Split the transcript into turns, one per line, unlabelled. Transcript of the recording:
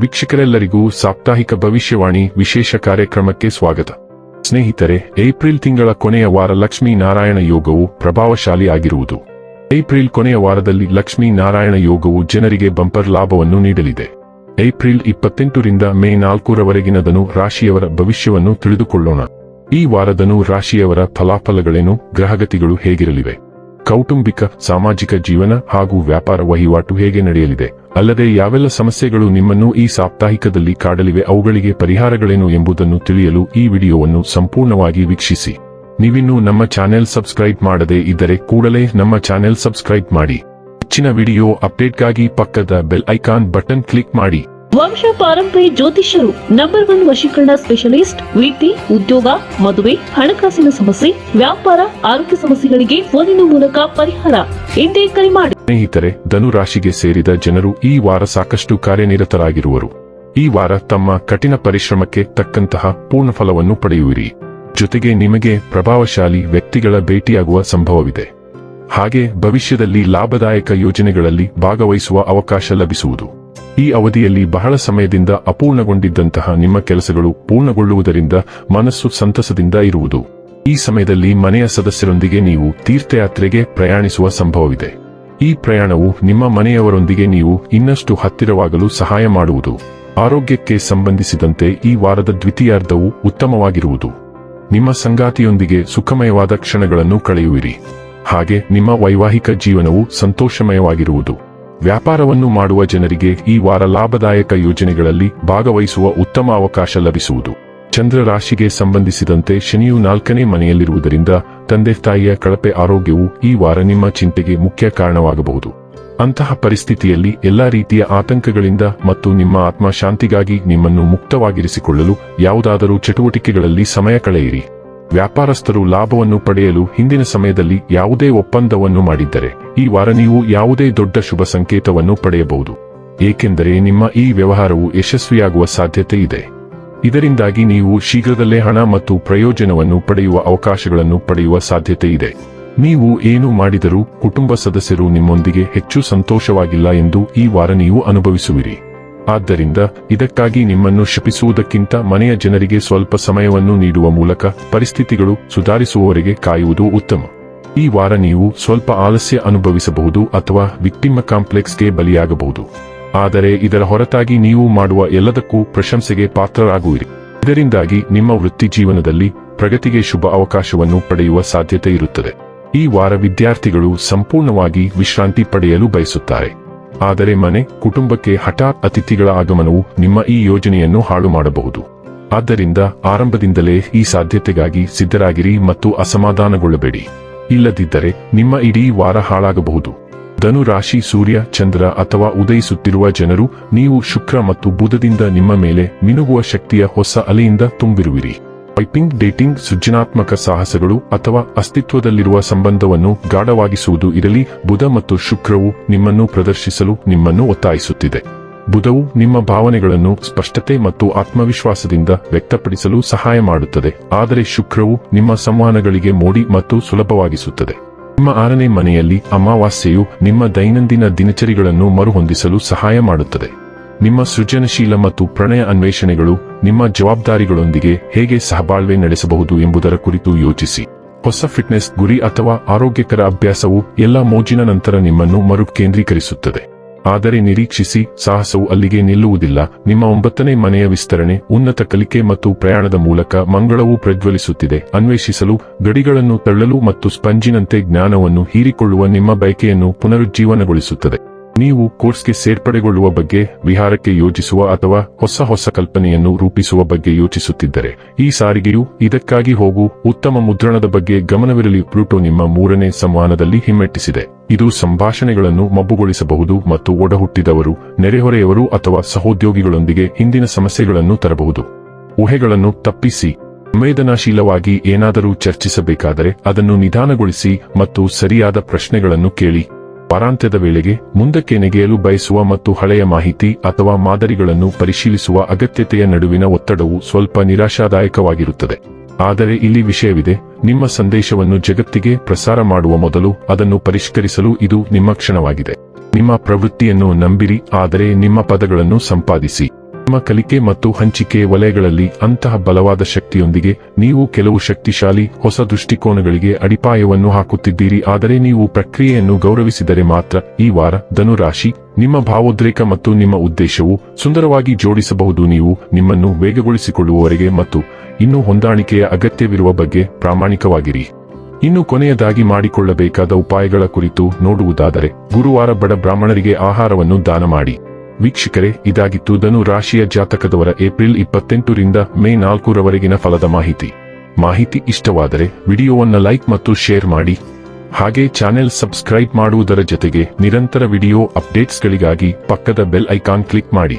ವೀಕ್ಷಕರೆಲ್ಲರಿಗೂ ಸಾಪ್ತಾಹಿಕ ಭವಿಷ್ಯವಾಣಿ ವಿಶೇಷ ಕಾರ್ಯಕ್ರಮಕ್ಕೆ ಸ್ವಾಗತ. ಸ್ನೇಹಿತರೆ, ಏಪ್ರಿಲ್ ತಿಂಗಳ ಕೊನೆಯ ವಾರ ಲಕ್ಷ್ಮೀ ನಾರಾಯಣ ಯೋಗವು ಪ್ರಭಾವಶಾಲಿ ಆಗಿರುವುದು. ಏಪ್ರಿಲ್ ಕೊನೆಯ ವಾರದಲ್ಲಿ ಲಕ್ಷ್ಮೀ ನಾರಾಯಣ ಯೋಗವು ಜನರಿಗೆ ಬಂಪರ್ ಲಾಭವನ್ನು ನೀಡಲಿದೆ. ಏಪ್ರಿಲ್ ಇಪ್ಪತ್ತೆಂಟರಿಂದ ಮೇ ನಾಲ್ಕರವರೆಗಿನದನು ರಾಶಿಯವರ ಭವಿಷ್ಯವನ್ನು ತಿಳಿದುಕೊಳ್ಳೋಣ. ಈ ವಾರದನು ರಾಶಿಯವರ ಫಲಾಫಲಗಳೇನು, ಗ್ರಹಗತಿಗಳು ಹೇಗಿರಲಿವೆ? ಕೌಟುಂಬಿಕ, ಸಾಮಾಜಿಕ ಜೀವನ ಹಾಗೂ ವ್ಯಾಪಾರ ವಹಿವಾಟು ಹೇಗೆ ನಡೆಯಲಿದೆ? ಅಲ್ಲದೆ ಯಾವೆಲ್ಲ ಸಮಸ್ಯೆಗಳು ನಿಮ್ಮನ್ನು ಈ ಸಾಪ್ತಾಹಿಕದಲ್ಲಿ ಕಾಡಲಿವೆ ಅವುಗಳಿಗೆ ಪರಿಹಾರಗಳೇನು ಎಂಬುದನ್ನು ತಿಳಿಯಲು ಈ ವಿಡಿಯೋವನ್ನು ಸಂಪೂರ್ಣವಾಗಿ ವೀಕ್ಷಿಸಿ. ನೀವಿನ್ನೂ ನಮ್ಮ ಚಾನೆಲ್ ಸಬ್ಸ್ಕ್ರೈಬ್ ಮಾಡದೇ ಇದ್ದರೆ ಕೂಡಲೇ ನಮ್ಮ ಚಾನೆಲ್ ಸಬ್ಸ್ಕ್ರೈಬ್ ಮಾಡಿ. ಹೆಚ್ಚಿನ ವಿಡಿಯೋ ಅಪ್ಡೇಟ್ಗಾಗಿ ಪಕ್ಕದ ಬೆಲ್ ಐಕಾನ್ ಬಟನ್ ಕ್ಲಿಕ್ ಮಾಡಿ.
ವಂಶ ಪಾರಂಪರ್ಯ ಜ್ಯೋತಿಷ್ಯರು ನಂಬರ್ ಒನ್ ವಶೀಕರಣ ಸ್ಪೆಷಲಿಸ್ಟ್ ವೃತ್ತಿ ಉದ್ಯೋಗ, ಮದುವೆ, ಹಣಕಾಸಿನ ಸಮಸ್ಯೆ, ವ್ಯಾಪಾರ, ಆರೋಗ್ಯ ಸಮಸ್ಯೆಗಳಿಗೆ ಫೋನಿನ ಮೂಲಕ ಪರಿಹಾರ ಎಂದೇ ಕರೆ ಮಾಡಿ.
ಸ್ನೇಹಿತರೆ, ಧನುರಾಶಿಗೆ ಸೇರಿದ ಜನರು ಈ ವಾರ ಸಾಕಷ್ಟು ಕಾರ್ಯನಿರತರಾಗಿರುವರು. ಈ ವಾರ ತಮ್ಮ ಕಠಿಣ ಪರಿಶ್ರಮಕ್ಕೆ ತಕ್ಕಂತಹ ಪೂರ್ಣ ಫಲವನ್ನು ಪಡೆಯುವಿರಿ. ಜೊತೆಗೆ ನಿಮಗೆ ಪ್ರಭಾವಶಾಲಿ ವ್ಯಕ್ತಿಗಳ ಭೇಟಿಯಾಗುವ ಸಂಭವವಿದೆ. ಹಾಗೆ ಭವಿಷ್ಯದಲ್ಲಿ ಲಾಭದಾಯಕ ಯೋಜನೆಗಳಲ್ಲಿ ಭಾಗವಹಿಸುವ ಅವಕಾಶ ಲಭಿಸುವುದು. ಈ ಅವಧಿಯಲ್ಲಿ ಬಹಳ ಸಮಯದಿಂದ ಅಪೂರ್ಣಗೊಂಡಿದ್ದಂತಹ ನಿಮ್ಮ ಕೆಲಸಗಳು ಪೂರ್ಣಗೊಳ್ಳುವುದರಿಂದ ಮನಸ್ಸು ಸಂತಸದಿಂದ ಇರುವುದು. ಈ ಸಮಯದಲ್ಲಿ ಮನೆಯ ಸದಸ್ಯರೊಂದಿಗೆ ನೀವು ತೀರ್ಥಯಾತ್ರೆಗೆ ಪ್ರಯಾಣಿಸುವ ಸಂಭವವಿದೆ. ಈ ಪ್ರಯಾಣವು ನಿಮ್ಮ ಮನೆಯವರೊಂದಿಗೆ ನೀವು ಇನ್ನಷ್ಟು ಹತ್ತಿರವಾಗಲು ಸಹಾಯ ಮಾಡುವುದು. ಆರೋಗ್ಯಕ್ಕೆ ಸಂಬಂಧಿಸಿದಂತೆ ಈ ವಾರದ ದ್ವಿತೀಯಾರ್ಧವು ಉತ್ತಮವಾಗಿರುವುದು. ನಿಮ್ಮ ಸಂಗಾತಿಯೊಂದಿಗೆ ಸುಖಮಯವಾದ ಕ್ಷಣಗಳನ್ನು ಕಳೆಯುವಿರಿ. ಹಾಗೆ ನಿಮ್ಮ ವೈವಾಹಿಕ ಜೀವನವು ಸಂತೋಷಮಯವಾಗಿರುವುದು. ವ್ಯಾಪಾರವನ್ನು ಮಾಡುವ ಜನರಿಗೆ ಈ ವಾರ ಲಾಭದಾಯಕ ಯೋಜನೆಗಳಲ್ಲಿ ಭಾಗವಹಿಸುವ ಉತ್ತಮ ಅವಕಾಶ ಲಭಿಸುವುದು. ಚಂದ್ರ ರಾಶಿಗೆ ಸಂಬಂಧಿಸಿದಂತೆ ಶನಿಯು ನಾಲ್ಕನೇ ಮನೆಯಲ್ಲಿರುವುದರಿಂದ ತಂದೆ ತಾಯಿಯ ಕಳಪೆ ಆರೋಗ್ಯವು ಈ ವಾರ ನಿಮ್ಮ ಚಿಂತೆಗೆ ಮುಖ್ಯ ಕಾರಣವಾಗಬಹುದು. ಅಂತಹ ಪರಿಸ್ಥಿತಿಯಲ್ಲಿ ಎಲ್ಲಾ ರೀತಿಯ ಆತಂಕಗಳಿಂದ ಮತ್ತು ನಿಮ್ಮ ಆತ್ಮಶಾಂತಿಗಾಗಿ ನಿಮ್ಮನ್ನು ಮುಕ್ತವಾಗಿರಿಸಿಕೊಳ್ಳಲು ಯಾವುದಾದರೂ ಚಟುವಟಿಕೆಗಳಲ್ಲಿ ಸಮಯ ಕಳೆಯಿರಿ. ವ್ಯಾಪಾರಸ್ಥರು ಲಾಭವನ್ನು ಪಡೆಯಲು ಹಿಂದಿನ ಸಮಯದಲ್ಲಿ ಯಾವುದೇ ಒಪ್ಪಂದವನ್ನು ಮಾಡಿದ್ದರೆ ಈ ವಾರ ನೀವು ಯಾವುದೇ ದೊಡ್ಡ ಶುಭ ಸಂಕೇತವನ್ನು ಪಡೆಯಬಹುದು. ಏಕೆಂದರೆ ನಿಮ್ಮ ಈ ವ್ಯವಹಾರವು ಯಶಸ್ವಿಯಾಗುವ ಸಾಧ್ಯತೆ ಇದೆ. ಇದರಿಂದಾಗಿ ನೀವು ಶೀಘ್ರದಲ್ಲೇ ಹಣ ಮತ್ತು ಪ್ರಯೋಜನವನ್ನು ಪಡೆಯುವ ಅವಕಾಶಗಳನ್ನು ಪಡೆಯುವ ಸಾಧ್ಯತೆ ಇದೆ. ನೀವು ಏನು ಮಾಡಿದರೂ ಕುಟುಂಬ ಸದಸ್ಯರು ನಿಮ್ಮೊಂದಿಗೆ ಹೆಚ್ಚು ಸಂತೋಷವಾಗಿಲ್ಲ ಎಂದು ಈ ವಾರ ನೀವು ಅನುಭವಿಸುವಿರಿ. ಆದ್ದರಿಂದ ಇದಕ್ಕಾಗಿ ನಿಮ್ಮನ್ನು ಶಪಿಸುವುದಕ್ಕಿಂತ ಮನೆಯ ಜನರಿಗೆ ಸ್ವಲ್ಪ ಸಮಯವನ್ನು ನೀಡುವ ಮೂಲಕ ಪರಿಸ್ಥಿತಿಗಳು ಸುಧಾರಿಸುವವರೆಗೆ ಕಾಯುವುದು ಉತ್ತಮ. ಈ ವಾರ ನೀವು ಸ್ವಲ್ಪ ಆಲಸ್ಯ ಅನುಭವಿಸಬಹುದು ಅಥವಾ ವಿಕ್ಟಿಮ ಕಾಂಪ್ಲೆಕ್ಸ್ಗೆ ಬಲಿಯಾಗಬಹುದು. ಆದರೆ ಇದರ ಹೊರತಾಗಿ ನೀವು ಮಾಡುವ ಎಲ್ಲದಕ್ಕೂ ಪ್ರಶಂಸೆಗೆ ಪಾತ್ರರಾಗುವಿರಿ. ಇದರಿಂದಾಗಿ ನಿಮ್ಮ ವೃತ್ತಿ ಜೀವನದಲ್ಲಿ ಪ್ರಗತಿಗೆ ಶುಭ ಅವಕಾಶವನ್ನು ಪಡೆಯುವ ಸಾಧ್ಯತೆ ಇರುತ್ತದೆ. ಈ ವಾರ ವಿದ್ಯಾರ್ಥಿಗಳು ಸಂಪೂರ್ಣವಾಗಿ ವಿಶ್ರಾಂತಿ ಪಡೆಯಲು ಬಯಸುತ್ತಾರೆ. ಆದರೆ ಮನೆ, ಕುಟುಂಬಕ್ಕೆ ಹಠಾತ್ ಅತಿಥಿಗಳ ಆಗಮನವು ನಿಮ್ಮ ಈ ಯೋಜನೆಯನ್ನು ಹಾಳು ಮಾಡಬಹುದು. ಆದ್ದರಿಂದ ಆರಂಭದಿಂದಲೇ ಈ ಸಾಧ್ಯತೆಗಾಗಿ ಸಿದ್ಧರಾಗಿರಿ ಮತ್ತು ಅಸಮಾಧಾನಗೊಳ್ಳಬೇಡಿ. ಇಲ್ಲದಿದ್ದರೆ ನಿಮ್ಮ ಇಡೀ ವಾರ ಹಾಳಾಗಬಹುದು. ಧನು ರಾಶಿ ಸೂರ್ಯ, ಚಂದ್ರ ಅಥವಾ ಉದಯಿಸುತ್ತಿರುವ ಜನರು, ನೀವು ಶುಕ್ರ ಮತ್ತು ಬುಧದಿಂದ ನಿಮ್ಮ ಮೇಲೆ ಮಿನುಗುವ ಶಕ್ತಿಯ ಹೊಸ ಅಲೆಯಿಂದ ತುಂಬಿರುವಿರಿ. ಪೈಪಿಂಗ್ ಡೇಟಿಂಗ್, ಸೃಜನಾತ್ಮಕ ಸಾಹಸಗಳು ಅಥವಾ ಅಸ್ತಿತ್ವದಲ್ಲಿರುವ ಸಂಬಂಧವನ್ನು ಗಾಢವಾಗಿಸುವುದು ಇರಲಿ. ಬುಧ ಮತ್ತು ಶುಕ್ರವು ನಿಮ್ಮನ್ನು ಪ್ರದರ್ಶಿಸಲು ನಿಮ್ಮನ್ನು ಒತ್ತಾಯಿಸುತ್ತಿದೆ. ಬುಧವು ನಿಮ್ಮ ಭಾವನೆಗಳನ್ನು ಸ್ಪಷ್ಟತೆ ಮತ್ತು ಆತ್ಮವಿಶ್ವಾಸದಿಂದ ವ್ಯಕ್ತಪಡಿಸಲು ಸಹಾಯ ಮಾಡುತ್ತದೆ. ಆದರೆ ಶುಕ್ರವು ನಿಮ್ಮ ಸಂವಹನಗಳಿಗೆ ಮೋಡಿ ಮತ್ತು ಸುಲಭವಾಗಿಸುತ್ತದೆ. ನಿಮ್ಮ ಆರನೇ ಮನೆಯಲ್ಲಿ ಅಮಾವಾಸ್ಯೆಯು ನಿಮ್ಮ ದೈನಂದಿನ ದಿನಚರಿಗಳನ್ನು ಮರುಹೊಂದಿಸಲು ಸಹಾಯ ಮಾಡುತ್ತದೆ. ನಿಮ್ಮ ಸೃಜನಶೀಲ ಮತ್ತು ಪ್ರಣಯ ಅನ್ವೇಷಣೆಗಳು ನಿಮ್ಮ ಜವಾಬ್ದಾರಿಗಳೊಂದಿಗೆ ಹೇಗೆ ಸಹಬಾಳ್ವೆ ನಡೆಸಬಹುದು ಎಂಬುದರ ಕುರಿತು ಯೋಚಿಸಿ. ಹೊಸ ಫಿಟ್ನೆಸ್, ಗುರಿ ಅಥವಾ ಆರೋಗ್ಯಕರ ಅಭ್ಯಾಸವು ಎಲ್ಲ ಮೋಜಿನ ನಂತರ ನಿಮ್ಮನ್ನು ಮರು ಕೇಂದ್ರೀಕರಿಸುತ್ತದೆ ಆದರೆ ನಿರೀಕ್ಷಿಸಿ, ಸಾಹಸವು ಅಲ್ಲಿಗೆ ನಿಲ್ಲುವುದಿಲ್ಲ. ನಿಮ್ಮ ಒಂಬತ್ತನೇ ಮನೆಯ ವಿಸ್ತರಣೆ, ಉನ್ನತ ಕಲಿಕೆ ಮತ್ತು ಪ್ರಯಾಣದ ಮೂಲಕ ಮಂಗಳವು ಪ್ರಜ್ವಲಿಸುತ್ತಿದೆ. ಅನ್ವೇಷಿಸಲು, ಗಡಿಗಳನ್ನು ತಳ್ಳಲು ಮತ್ತು ಸ್ಪಂಜಿನಂತೆ ಜ್ಞಾನವನ್ನು ಹೀರಿಕೊಳ್ಳುವ ನಿಮ್ಮ ಬಯಕೆಯನ್ನು ಪುನರುಜ್ಜೀವನಗೊಳಿಸುತ್ತದೆ. ನೀವು ಕೋರ್ಸ್ಗೆ ಸೇರ್ಪಡೆಗೊಳ್ಳುವ ಬಗ್ಗೆ, ವಿಹಾರಕ್ಕೆ ಯೋಜಿಸುವ ಅಥವಾ ಹೊಸ ಹೊಸ ಕಲ್ಪನೆಯನ್ನು ರೂಪಿಸುವ ಬಗ್ಗೆ ಯೋಚಿಸುತ್ತಿದ್ದರೆ, ಈ ಸಾರಿಗೆಯು ಇದಕ್ಕಾಗಿ ಹೋಗು. ಉತ್ತಮ ಮುದ್ರಣದ ಬಗ್ಗೆ ಗಮನವಿರಲಿ. ಪ್ಲೂಟೋ ನಿಮ್ಮ ಮೂರನೇ ಸಂವಾನದಲ್ಲಿ ಹಿಮ್ಮೆಟ್ಟಿಸಿದೆ. ಇದು ಸಂಭಾಷಣೆಗಳನ್ನು ಮಬ್ಬುಗೊಳಿಸಬಹುದು ಮತ್ತು ಒಡಹುಟ್ಟಿದವರು, ನೆರೆಹೊರೆಯವರು ಅಥವಾ ಸಹೋದ್ಯೋಗಿಗಳೊಂದಿಗೆ ಹಿಂದಿನ ಸಮಸ್ಯೆಗಳನ್ನು ತರಬಹುದು. ಊಹೆಗಳನ್ನು ತಪ್ಪಿಸಿ. ಸಂವೇದನಾಶೀಲವಾಗಿ ಏನಾದರೂ ಚರ್ಚಿಸಬೇಕಾದರೆ ಅದನ್ನು ನಿಧಾನಗೊಳಿಸಿ ಮತ್ತು ಸರಿಯಾದ ಪ್ರಶ್ನೆಗಳನ್ನು ಕೇಳಿ. ವಾರಾಂತ್ಯದ ವೇಳೆಗೆ ಮುಂದಕ್ಕೆ ನೆಗೆಯಲು ಬಯಸುವ ಮತ್ತು ಹಳೆಯ ಮಾಹಿತಿ ಅಥವಾ ಮಾದರಿಗಳನ್ನು ಪರಿಶೀಲಿಸುವ ಅಗತ್ಯತೆಯ ನಡುವಿನ ಒತ್ತಡವು ಸ್ವಲ್ಪ ನಿರಾಶಾದಾಯಕವಾಗಿರುತ್ತದೆ. ಆದರೆ ಇಲ್ಲಿ ವಿಷಯವಿದೆ, ನಿಮ್ಮ ಸಂದೇಶವನ್ನು ಜಗತ್ತಿಗೆ ಪ್ರಸಾರ ಮಾಡುವ ಮೊದಲು ಅದನ್ನು ಪರಿಷ್ಕರಿಸಲು ಇದು ನಿಮ್ಮ ಕ್ಷಣವಾಗಿದೆ. ನಿಮ್ಮ ಪ್ರವೃತ್ತಿಯನ್ನು ನಂಬಿರಿ, ಆದರೆ ನಿಮ್ಮ ಪದಗಳನ್ನು ಸಂಪಾದಿಸಿ. ನಿಮ್ಮ ಕಲಿಕೆ ಮತ್ತು ಹಂಚಿಕೆ ವಲಯಗಳಲ್ಲಿ ಅಂತಹ ಬಲವಾದ ಶಕ್ತಿಯೊಂದಿಗೆ ನೀವು ಕೆಲವು ಶಕ್ತಿಶಾಲಿ ಹೊಸ ದೃಷ್ಟಿಕೋನಗಳಿಗೆ ಅಡಿಪಾಯವನ್ನು ಹಾಕುತ್ತಿದ್ದೀರಿ. ಆದರೆ ನೀವು ಪ್ರಕ್ರಿಯೆಯನ್ನು ಗೌರವಿಸಿದರೆ ಮಾತ್ರ ಈ ವಾರ ಧನುರಾಶಿ ನಿಮ್ಮ ಭಾವೋದ್ರೇಕ ಮತ್ತು ನಿಮ್ಮ ಉದ್ದೇಶವು ಸುಂದರವಾಗಿ ಜೋಡಿಸಬಹುದು. ನೀವು ನಿಮ್ಮನ್ನು ವೇಗಗೊಳಿಸಿಕೊಳ್ಳುವವರೆಗೆ ಮತ್ತು ಇನ್ನೂ ಹೊಂದಾಣಿಕೆಯ ಅಗತ್ಯವಿರುವ ಬಗ್ಗೆ ಪ್ರಾಮಾಣಿಕವಾಗಿರಿ. ಇನ್ನು ಕೊನೆಯದಾಗಿ ಮಾಡಿಕೊಳ್ಳಬೇಕಾದ ಉಪಾಯಗಳ ಕುರಿತು ನೋಡುವುದಾದರೆ ಗುರುವಾರ ಬಡ ಬ್ರಾಹ್ಮಣರಿಗೆ ಆಹಾರವನ್ನು ದಾನ ಮಾಡಿ. ವೀಕ್ಷಕರೇ, ಇದಾಗಿತ್ತು ಧನು ರಾಶಿಯ ಜಾತಕದವರ ಏಪ್ರಿಲ್ ಇಪ್ಪತ್ತೆಂಟರಿಂದ ಮೇ ನಾಲ್ಕರವರೆಗಿನ ಫಲದ ಮಾಹಿತಿ. ಮಾಹಿತಿ ಇಷ್ಟವಾದರೆ ವಿಡಿಯೋವನ್ನು ಲೈಕ್ ಮತ್ತು ಶೇರ್ ಮಾಡಿ. ಹಾಗೆ ಚಾನೆಲ್ ಸಬ್ಸ್ಕ್ರೈಬ್ ಮಾಡುವುದರ ಜೊತೆಗೆ ನಿರಂತರ ವಿಡಿಯೋ ಅಪ್ಡೇಟ್ಸ್ಗಳಿಗಾಗಿ ಪಕ್ಕದ ಬೆಲ್ ಐಕಾನ್ ಕ್ಲಿಕ್ ಮಾಡಿ.